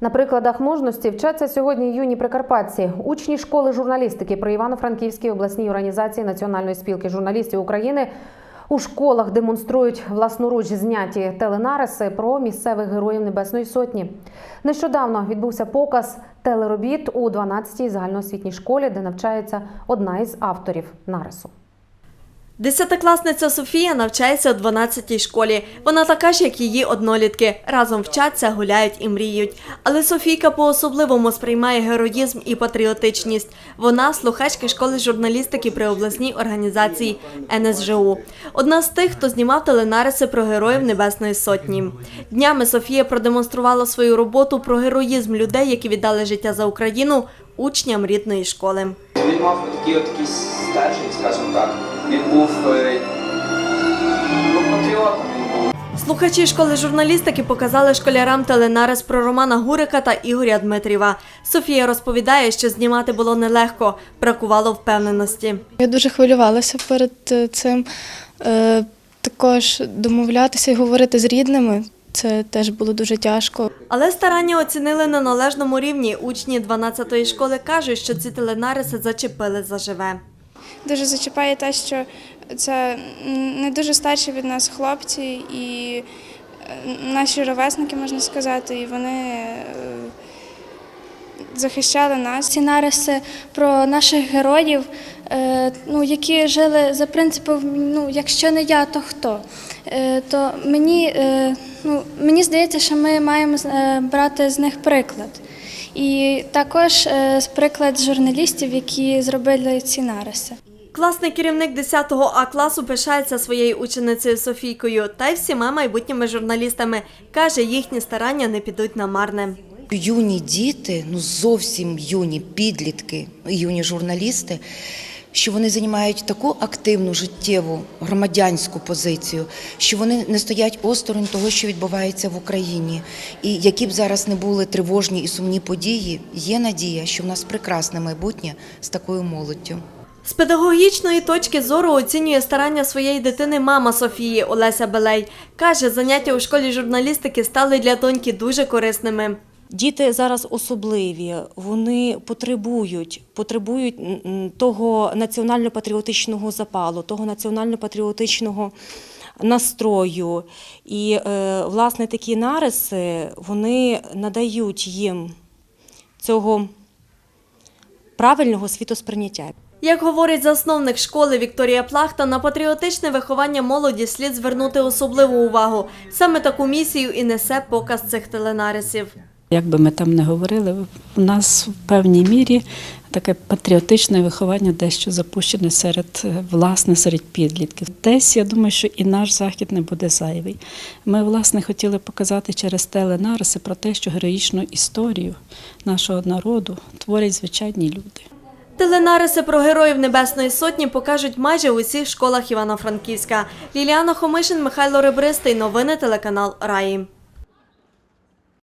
На прикладах мужності вчаться сьогодні юні прикарпатці, учні школи журналістики при Івано-Франківській обласній організації Національної спілки журналістів України. У школах демонструють власноруч зняті теленариси про місцевих героїв Небесної Сотні. Нещодавно відбувся показ телеробіт у 12-й загальноосвітній школі, де навчається одна із авторів нарису. Десятикласниця Софія навчається у 12-й школі. Вона така ж, як її однолітки. Разом вчаться, гуляють і мріють. Але Софійка по-особливому сприймає героїзм і патріотичність. Вона слухачка школи журналістики при обласній організації НСЖУ. Одна з тих, хто знімав теленариси про героїв Небесної Сотні. Днями Софія продемонструвала свою роботу про героїзм людей, які віддали життя за Україну учням рідної школи. Він мав такий от скажімо так. Він був е, ну, патріотом він був. Слухачі школи журналістики показали школярам теленарис про Романа Гурика та Ігоря Дмитріва. Софія розповідає, що знімати було нелегко, бракувало впевненості. Я дуже хвилювалася перед е, цим. Е, Також домовлятися і говорити з рідними. Це теж було дуже тяжко. Але старання оцінили на належному рівні. Учні 12-ї школи кажуть, що ці теленариси зачепили заживе. Дуже зачіпає те, що це не дуже старші від нас хлопці і е, наші ровесники, можна сказати, і вони е, захищали нас. ці нариси про наших героїв, е, ну, які жили за принципом, ну, якщо не я, то хто. То мені, ну, мені здається, що ми маємо брати з них приклад. І також е, приклад журналістів, які зробили ці нариси. Класний керівник 10 А класу пишається своєю ученицею Софійкою та й всіма майбутніми журналістами. Каже, їхні старання не підуть на марне. Юні діти, ну зовсім юні підлітки, юні журналісти, що вони займають таку активну життєву громадянську позицію, що вони не стоять осторонь того, що відбувається в Україні. І які б зараз не були тривожні і сумні події, є надія, що в нас прекрасне майбутнє з такою молоддю. З педагогічної точки зору оцінює старання своєї дитини мама Софії Олеся Белей. Каже, заняття у школі журналістики стали для доньки дуже корисними. Діти зараз особливі, вони потребують, потребують того національно-патріотичного запалу, того національно-патріотичного настрою. І, е, власне, такі нариси вони надають їм цього правильного світосприйняття. Як говорить засновник школи Вікторія Плахта, на патріотичне виховання молоді слід звернути особливу увагу. Саме таку місію і несе показ цих теленарисів. Як би ми там не говорили, у нас в певній мірі таке патріотичне виховання дещо запущене серед е, власне серед підлітків. Десь я думаю, що і наш захід не буде зайвий. Ми власне хотіли показати через теленариси про те, що героїчну історію нашого народу творять звичайні люди. Теленариси про героїв Небесної Сотні покажуть майже у всіх школах Івано-Франківська. Ліліана Хомишин, Михайло Ребристий. Новини телеканал Раї.